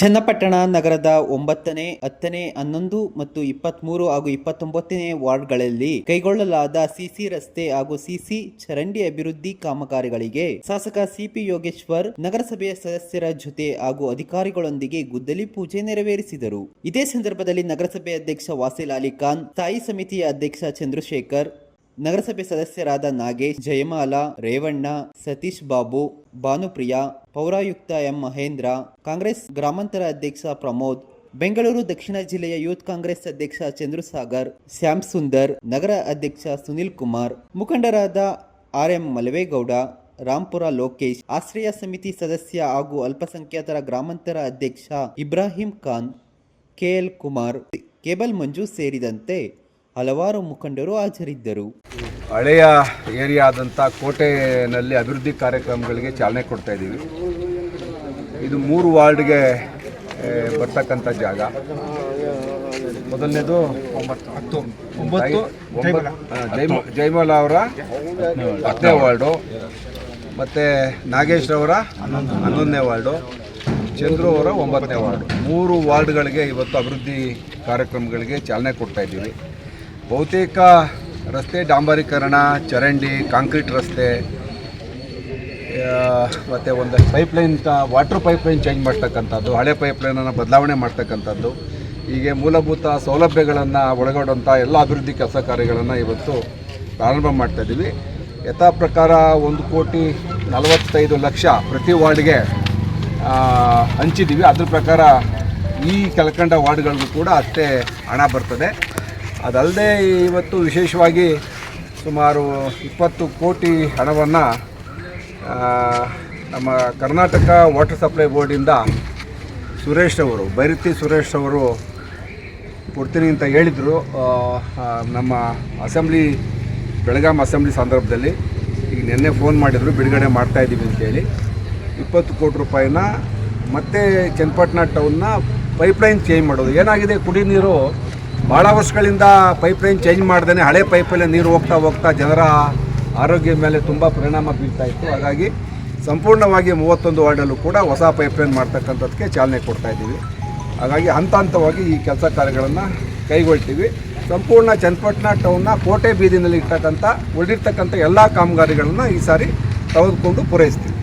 ಚನ್ನಪಟ್ಟಣ ನಗರದ ಒಂಬತ್ತನೇ, ಹತ್ತನೇ, ಹನ್ನೊಂದು ಮತ್ತು ಇಪ್ಪತ್ಮೂರು ಹಾಗೂ ಇಪ್ಪತ್ತೊಂಬತ್ತನೇ ವಾರ್ಡ್ಗಳಲ್ಲಿ ಕೈಗೊಳ್ಳಲಾದ ಸಿಸಿ ರಸ್ತೆ ಹಾಗೂ ಸಿಸಿ ಚರಂಡಿ ಅಭಿವೃದ್ಧಿ ಕಾಮಗಾರಿಗಳಿಗೆ ಶಾಸಕ ಸಿಪಿ ಯೋಗೇಶ್ವರ್, ನಗರಸಭೆಯ ಸದಸ್ಯರ ಜೊತೆ ಹಾಗೂ ಅಧಿಕಾರಿಗಳೊಂದಿಗೆ ಗುದ್ದಲಿ ಪೂಜೆ ನೆರವೇರಿಸಿದರು. ಇದೇ ಸಂದರ್ಭದಲ್ಲಿ ನಗರಸಭೆ ಅಧ್ಯಕ್ಷ ವಾಸಿಲ್ ಅಲಿ ಖಾನ್, ಸ್ಥಾಯಿ ಸಮಿತಿಯ ಅಧ್ಯಕ್ಷ ಚಂದ್ರಶೇಖರ್ ನಗರಸಭೆ ಸದಸ್ಯರಾದ ನಾಗೇಶ್, ಜಯಮಾಲ, ರೇವಣ್ಣ, ಸತೀಶ್ ಬಾಬು, ಭಾನುಪ್ರಿಯಾ, ಪೌರಾಯುಕ್ತ ಎಂ ಮಹೇಂದ್ರ, ಕಾಂಗ್ರೆಸ್ ಗ್ರಾಮಾಂತರ ಅಧ್ಯಕ್ಷ ಪ್ರಮೋದ್, ಬೆಂಗಳೂರು ದಕ್ಷಿಣ ಜಿಲ್ಲೆಯ ಯೂತ್ ಕಾಂಗ್ರೆಸ್ ಅಧ್ಯಕ್ಷ ಚಂದ್ರಸಾಗರ್, ಶ್ಯಾಮ್ ಸುಂದರ್, ನಗರ ಅಧ್ಯಕ್ಷ ಸುನಿಲ್ ಕುಮಾರ್, ಮುಖಂಡರಾದ ಆರ್ ಎಂ ಮಲವೇಗೌಡ ರಾಂಪುರ ಲೋಕೇಶ್, ಆಶ್ರಯ ಸಮಿತಿ ಸದಸ್ಯ ಹಾಗೂ ಅಲ್ಪಸಂಖ್ಯಾತರ ಗ್ರಾಮಾಂತರ ಅಧ್ಯಕ್ಷ ಇಬ್ರಾಹಿಂ ಖಾನ್ ಕೆಎಲ್ ಕುಮಾರ್, ಕೇಬಲ್ ಮಂಜು ಸೇರಿದಂತೆ ಹಲವಾರು ಮುಖಂಡರು ಹಾಜರಿದ್ದರು. ಹಳೆಯ ಏರಿಯಾ ಆದಂಥ ಕೋಟೆನಲ್ಲಿ ಅಭಿವೃದ್ಧಿ ಕಾರ್ಯಕ್ರಮಗಳಿಗೆ ಚಾಲನೆ ಕೊಡ್ತಾ ಇದ್ದೀವಿ. ಇದು ಮೂರು ವಾರ್ಡ್ಗೆ ಬರ್ತಕ್ಕಂಥ ಜಾಗ. ಮೊದಲನೇದು ಒಂಬತ್ತು ಒಂಬತ್ತು ಜೈಮ ಜೈಮಲ ಅವರ ಹತ್ತನೇ ವಾರ್ಡು ಮತ್ತು ನಾಗೇಶ್ ಅವರ ಹನ್ನೊಂದನೇ ವಾರ್ಡು ಚಂದ್ರು ಅವರ ಒಂಬತ್ತನೇ ವಾರ್ಡು. ಮೂರು ವಾರ್ಡ್ಗಳಿಗೆ ಇವತ್ತು ಅಭಿವೃದ್ಧಿ ಕಾರ್ಯಕ್ರಮಗಳಿಗೆ ಚಾಲನೆ ಕೊಡ್ತಾ ಇದ್ದೀವಿ. ಬಹುತೇಕ ರಸ್ತೆ ಡಾಂಬರೀಕರಣ, ಚರಂಡಿ, ಕಾಂಕ್ರೀಟ್ ರಸ್ತೆ ಮತ್ತು ಒಂದು ಪೈಪ್ಲೈನ್ ವಾಟರ್ ಪೈಪ್ಲೈನ್ ಚೇಂಜ್ ಮಾಡ್ತಕ್ಕಂಥದ್ದು, ಹಳೆ ಪೈಪ್ಲೈನನ್ನು ಬದಲಾವಣೆ ಮಾಡ್ತಕ್ಕಂಥದ್ದು. ಹೀಗೆ ಮೂಲಭೂತ ಸೌಲಭ್ಯಗಳನ್ನು ಒಳಗೊಂಡಂಥ ಎಲ್ಲ ಅಭಿವೃದ್ಧಿ ಕೆಲಸ ಕಾರ್ಯಗಳನ್ನು ಇವತ್ತು ಪ್ರಾರಂಭ ಮಾಡ್ತಾಯಿದ್ದೀವಿ ಯಥಾ ಪ್ರಕಾರ ಒಂದು ಕೋಟಿ ನಲವತ್ತೈದು ಲಕ್ಷ ಪ್ರತಿ ವಾರ್ಡ್ಗೆ ಹಂಚಿದ್ದೀವಿ ಅದ್ರ ಪ್ರಕಾರ ಈ ಕೆಳಕಂಡ ವಾರ್ಡ್ಗಳಿಗೂ ಕೂಡ ಅಷ್ಟೇ ಹಣ ಬರ್ತದೆ. ಅದಲ್ಲದೆ ಇವತ್ತು ವಿಶೇಷವಾಗಿ ಸುಮಾರು ಇಪ್ಪತ್ತು ಕೋಟಿ ಹಣವನ್ನು ನಮ್ಮ ಕರ್ನಾಟಕ ವಾಟರ್ ಸಪ್ಲೈ ಬೋರ್ಡಿಂದ ಸುರೇಶ್ ಅವರು ಬೈರತಿ ಸುರೇಶ್ ಅವರು ಕೊಡ್ತೀನಿ ಅಂತ ಹೇಳಿದರು. ನಮ್ಮ ಅಸೆಂಬ್ಲಿ, ಬೆಳಗಾಂ ಅಸೆಂಬ್ಲಿ ಸಂದರ್ಭದಲ್ಲಿ ಈಗ ನಿನ್ನೆ ಫೋನ್ ಮಾಡಿದರು, ಬಿಡುಗಡೆ ಮಾಡ್ತಾಯಿದ್ದೀವಿ ಅಂತೇಳಿ ಇಪ್ಪತ್ತು ಕೋಟಿ ರೂಪಾಯಿನ ಮತ್ತೆ ಚನ್ನಪಟ್ಟಣ ಟೌನ್ನ ಪೈಪ್ಲೈನ್ ಚೇಂಜ್ ಮಾಡೋದು. ಏನಾಗಿದೆ? ಕುಡಿ ನೀರು ಭಾಳ ವರ್ಷಗಳಿಂದ ಪೈಪ್ಲೈನ್ ಚೇಂಜ್ ಮಾಡ್ದೇ ಹಳೆ ಪೈಪಲ್ಲೇ ನೀರು ಹೋಗ್ತಾ ಹೋಗ್ತಾ ಜನರ ಆರೋಗ್ಯದ ಮೇಲೆ ತುಂಬ ಪರಿಣಾಮ ಬೀಳ್ತಾ ಇತ್ತು. ಹಾಗಾಗಿ ಸಂಪೂರ್ಣವಾಗಿ ಮೂವತ್ತೊಂದು ವಾರ್ಡಲ್ಲೂ ಕೂಡ ಹೊಸ ಪೈಪ್ಲೈನ್ ಮಾಡ್ತಕ್ಕಂಥದ್ದಕ್ಕೆ ಚಾಲನೆ ಕೊಡ್ತಾ ಇದ್ದೀವಿ. ಹಾಗಾಗಿ ಹಂತ ಹಂತವಾಗಿ ಈ ಕೆಲಸ ಕಾರ್ಯಗಳನ್ನು ಕೈಗೊಳ್ತೀವಿ. ಸಂಪೂರ್ಣ ಚನ್ನಪಟ್ಟಣ ಟೌನ್ನ ಕೋಟೆ ಬೀದಿನಲ್ಲಿ ಇರ್ತಕ್ಕಂಥ, ಉಳಿದಿರ್ತಕ್ಕಂಥ ಎಲ್ಲ ಕಾಮಗಾರಿಗಳನ್ನು ಈ ಸಾರಿ ತೆಗೆದುಕೊಂಡು ಪೂರೈಸ್ತೀವಿ.